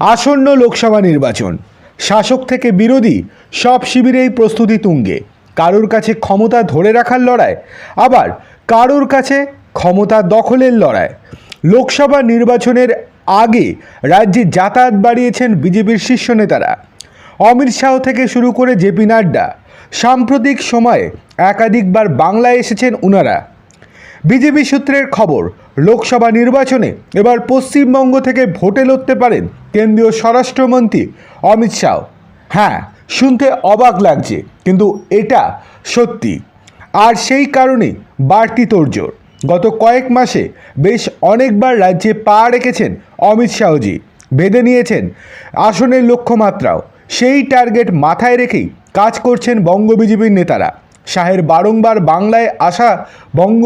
আসন্ন লোকসভা নির্বাচন। শাসক থেকে বিরোধী সব শিবিরেই প্রস্তুতি তুঙ্গে। কারোর কাছে ক্ষমতা ধরে রাখার লড়াই, আবার কারোর কাছে ক্ষমতা দখলের লড়াই। লোকসভা নির্বাচনের আগে রাজ্যে যাতায়াত বাড়িয়েছেন বিজেপির শীর্ষ নেতারা। অমিত শাহ থেকে শুরু করে জেপি নাড্ডা। সাম্প্রতিক সময়ে একাধিকবার বাংলায় এসেছেন উনারা। বিজেপি সূত্রের খবর, লোকসভা নির্বাচনে এবার পশ্চিমবঙ্গ থেকে ভোটে লড়তে পারেন কেন্দ্রীয় স্বরাষ্ট্রমন্ত্রী অমিত শাহ। হ্যাঁ শুনতে অবাক লাগছে, কিন্তু এটা সত্যি। আর সেই কারণে বাড়তি তোড়জোড়। গত কয়েক মাসে বেশ অনেকবার রাজ্যে পা রেখেছেন অমিত শাহজি, বেঁধে নিয়েছেন আসনের লক্ষ্যমাত্রাও। সেই টার্গেট মাথায় রেখেই কাজ করছেন বঙ্গ বিজেপির নেতারা। শাহের বারংবার বাংলায় আসা বঙ্গ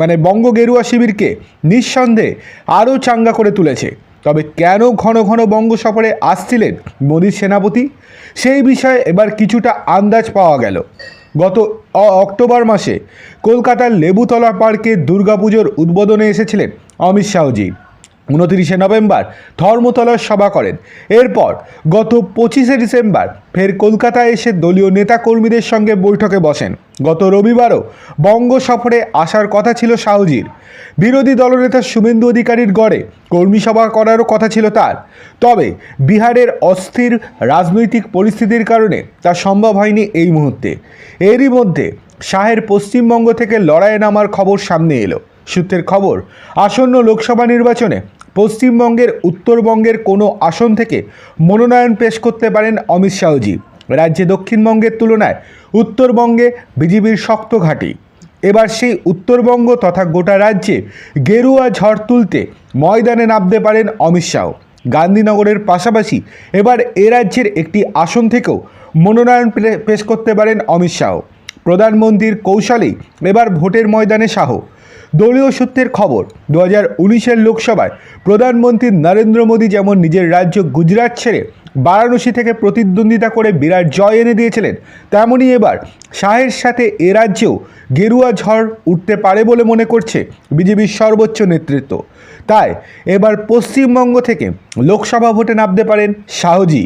মানে বঙ্গ গেরুয়া শিবিরকে নিঃসন্দেহে আরও চাঙ্গা করে তুলেছে। তবে কেন ঘন ঘন বঙ্গ সফরে আসছিলেন মোদীর সেনাপতি? সেই বিষয়ে এবার কিছুটা আন্দাজ পাওয়া গেল। গত অক্টোবর মাসে কলকাতার লেবুতলা পার্কে দুর্গাপুজোর উদ্বোধনে এসেছিলেন অমিত শাহজি। উনতিরিশে নভেম্বর ধর্মতলার সভা করেন। এরপর গত পঁচিশে ডিসেম্বর ফের কলকাতায় এসে দলীয় নেতাকর্মীদের সঙ্গে বৈঠকে বসেন। গত রবিবারও বঙ্গ সফরে আসার কথা ছিল শাহজির। বিরোধী দলনেতা শুভেন্দু অধিকারীর গড়ে কর্মী সভা করারও কথা ছিল তার। তবে বিহারের অস্থির রাজনৈতিক পরিস্থিতির কারণে তা সম্ভব হয়নি এই মুহূর্তে। এরই মধ্যে শাহের পশ্চিমবঙ্গ থেকে লড়াইয়ে নামার খবর সামনে এলো। সূত্রের খবর, আসন্ন লোকসভা নির্বাচনে পশ্চিমবঙ্গের, উত্তরবঙ্গের কোনো আসন থেকে মনোনয়ন পেশ করতে পারেন অমিত শাহজি। রাজ্যে দক্ষিণবঙ্গের তুলনায় উত্তরবঙ্গে বিজেপির শক্ত ঘাঁটি। এবার সেই উত্তরবঙ্গ তথা গোটা রাজ্যে গেরুয়া ঝড় তুলতে ময়দানে নামতে পারেন অমিত শাহ। গান্ধীনগরের পাশাপাশি এবার এ রাজ্যের একটি আসন থেকেও মনোনয়ন পেশ করতে পারেন অমিত শাহ। প্রধানমন্ত্রীর কৌশলেই এবার ভোটের ময়দানে শাহ দলীয় সূত্রের খবর দু হাজার লোকসভায় প্রধানমন্ত্রী নরেন্দ্র মোদী যেমন নিজের রাজ্য গুজরাট ছেড়ে বারাণসী থেকে প্রতিদ্বন্দ্বিতা করে বিরাট জয় এনে দিয়েছিলেন তেমনই এবার শাহের সাথে এ রাজ্যেও গেরুয়া ঝড় উঠতে পারে বলে মনে করছে বিজেপির সর্বোচ্চ নেতৃত্ব। তাই এবার পশ্চিমবঙ্গ থেকে লোকসভা ভোটে নামতে পারেন শাহজি।